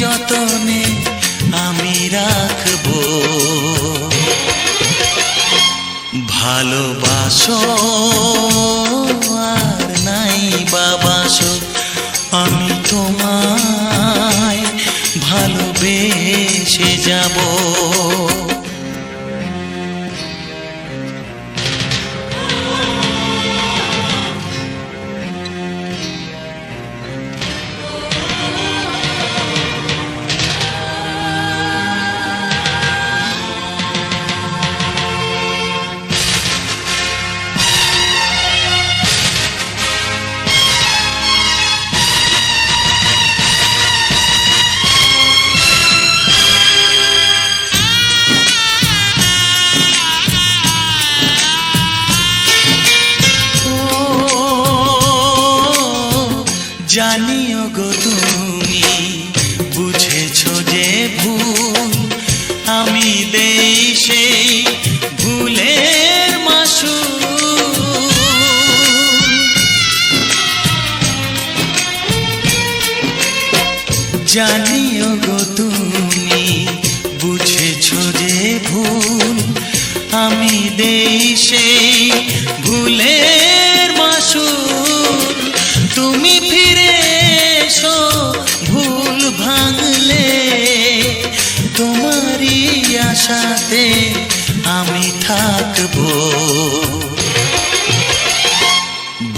যতনে জানিও গো তুমি, বুঝেছ যে ভুল। আমি সেই ভুলের মাসু জানিও গো তুমি, বুঝেছ যে ভুল। আমি দেই